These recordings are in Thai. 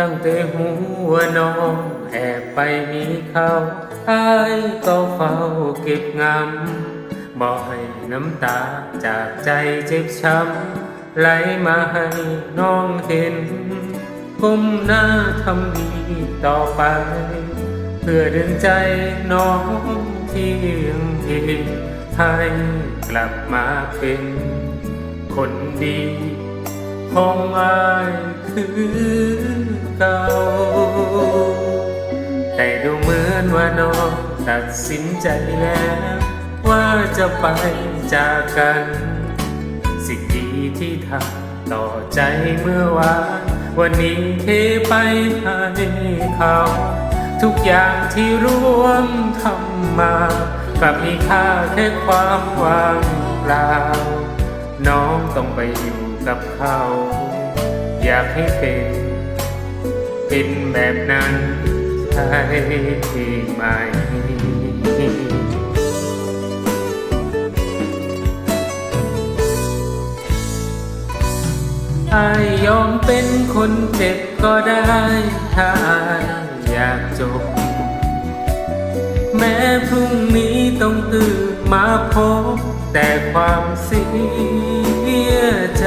ตั้งแต่หัวน้องแอบไปมีเขาอายก็เฝ้าเก็บงำบอให้น้ำตาจากใจเจ็บช้ำไหลมาให้น้องเห็นก้มหน้าทำดีต่อไป เพื่อดึงใจน้องที่ยังเห็นให้กลับมาเป็นคนดี ของอายคือเก่า แต่ดูเหมือนว่าน้องตัดสินใจแล้ว ว่าจะไปจากกัน สิ่งดีที่ทำต่อใจเมื่อวานวันนี้เทไปให้เขา ทุกอย่างที่ร่วมทำมากลับมีค่าแค่ความว่างเปล่าน้องต้องไปอยู่ กับเขา อยากให้เป็น เป็นแบบนั้นใช่ไหมอายยอมเป็นคนเจ็บก็ได้ ถ้าอายอยากจบ แม้พรุ่งนี้ต้องตื่นมาพบแต่ความเสีย ใจ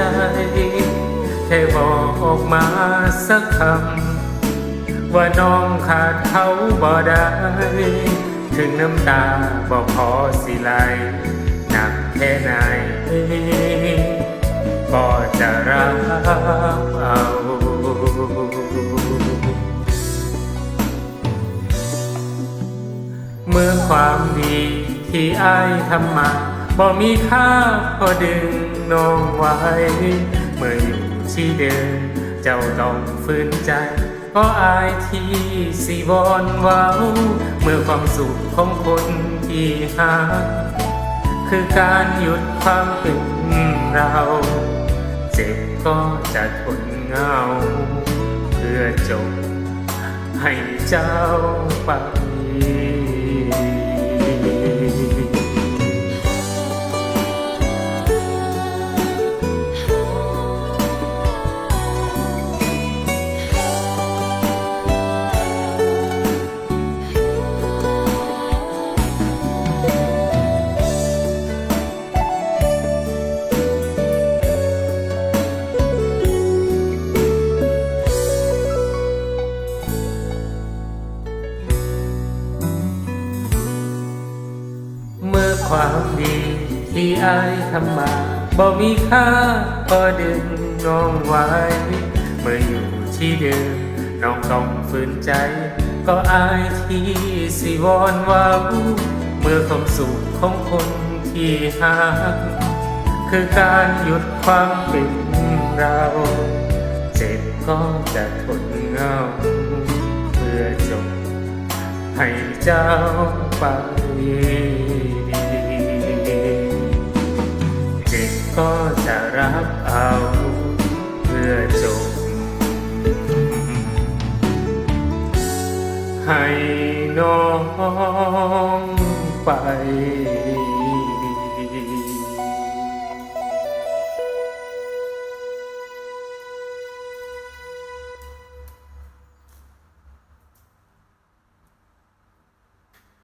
แค่บอกออกมาสักคำ ว่าน้องขาดเขาบ่ได้ ถึงน้ำตาบ่พอสิไหลหนักแค่ไหน ก็จะรับเอาเมื่อความดีที่อายทำมา บ่มีค่าก็ดึงน้องไว้ เมื่ออยู่ที่เดิมเจ้าต้องฝืนใจก็อายที่สิวอนเว้า เมื่อความสุขของคนที่หา คือการหยุดความเป็นเรา เจ็บก็จะทนเงา เพื่อจบให้เจ้าไป ความดีที่อายทำมาบ่มีค่าก็ดึงน้องไว้เมื่ออยู่ที่เดิมน้องต้องฝืนใจ ก็อายที่สิวอนว่าเมื่อความสุขของคนที่หาคือการหยุดความเป็นเรา เจ็บก็จะทนเงาเพื่อจบให้เจ้าไป ก็จะรับเอาเพื่อจบให้น้องไป